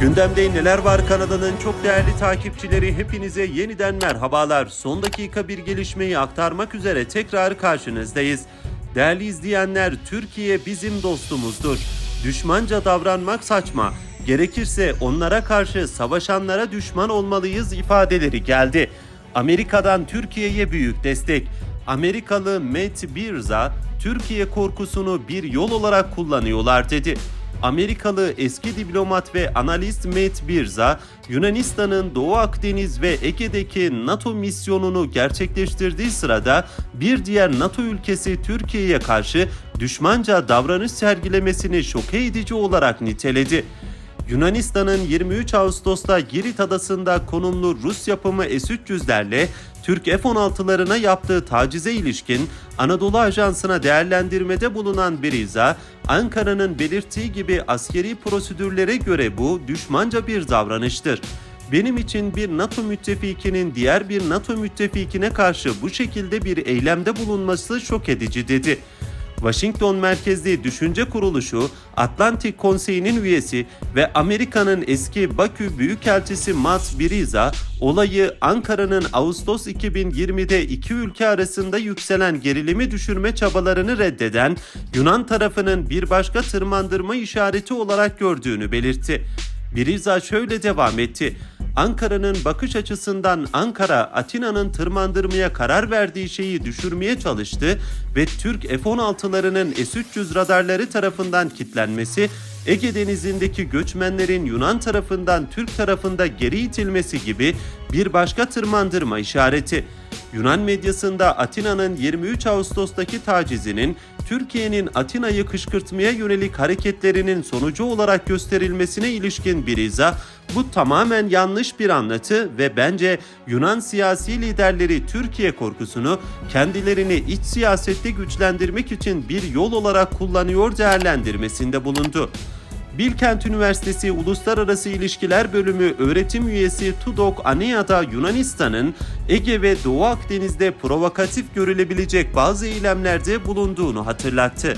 Gündemde neler var Kanada'nın çok değerli takipçileri hepinize yeniden merhabalar. Son dakika bir gelişmeyi aktarmak üzere tekrar karşınızdayız. Değerli izleyenler Türkiye bizim dostumuzdur. Düşmanca davranmak saçma. Gerekirse onlara karşı savaşanlara düşman olmalıyız ifadeleri geldi. Amerika'dan Türkiye'ye büyük destek. Amerikalı Matt Birza, Türkiye korkusunu bir yol olarak kullanıyorlar dedi. Amerikalı eski diplomat ve analist Matt Birza, Yunanistan'ın Doğu Akdeniz ve Ege'deki NATO misyonunu gerçekleştirdiği sırada bir diğer NATO ülkesi Türkiye'ye karşı düşmanca davranış sergilemesini şoke edici olarak niteledi. Yunanistan'ın 23 Ağustos'ta Girit adasında konumlu Rus yapımı S-300'lerle Türk F-16'larına yaptığı tacize ilişkin Anadolu Ajansı'na değerlendirmede bulunan Beriza, Ankara'nın belirttiği gibi askeri prosedürlere göre bu düşmanca bir davranıştır. Benim için bir NATO müttefikinin diğer bir NATO müttefikine karşı bu şekilde bir eylemde bulunması şok edici dedi. Washington merkezli düşünce kuruluşu, Atlantik Konseyi'nin üyesi ve Amerika'nın eski Bakü Büyükelçisi Mats Biriza, olayı Ankara'nın Ağustos 2020'de iki ülke arasında yükselen gerilimi düşürme çabalarını reddeden Yunan tarafının bir başka tırmandırma işareti olarak gördüğünü belirtti. Biriza şöyle devam etti. Ankara'nın bakış açısından Ankara, Atina'nın tırmandırmaya karar verdiği şeyi düşürmeye çalıştı ve Türk F-16'larının S-300 radarları tarafından kitlenmesi, Ege Denizi'ndeki göçmenlerin Yunan tarafından Türk tarafında geri itilmesi gibi bir başka tırmandırma işareti. Yunan medyasında Atina'nın 23 Ağustos'taki tacizinin Türkiye'nin Atina'yı kışkırtmaya yönelik hareketlerinin sonucu olarak gösterilmesine ilişkin bir izah, bu tamamen yanlış bir anlatı ve bence Yunan siyasi liderleri Türkiye korkusunu kendilerini iç siyasette güçlendirmek için bir yol olarak kullanıyor değerlendirmesinde bulundu. Bilkent Üniversitesi Uluslararası İlişkiler Bölümü öğretim üyesi Tudok Aneada Yunanistan'ın Ege ve Doğu Akdeniz'de provokatif görülebilecek bazı eylemlerde bulunduğunu hatırlattı.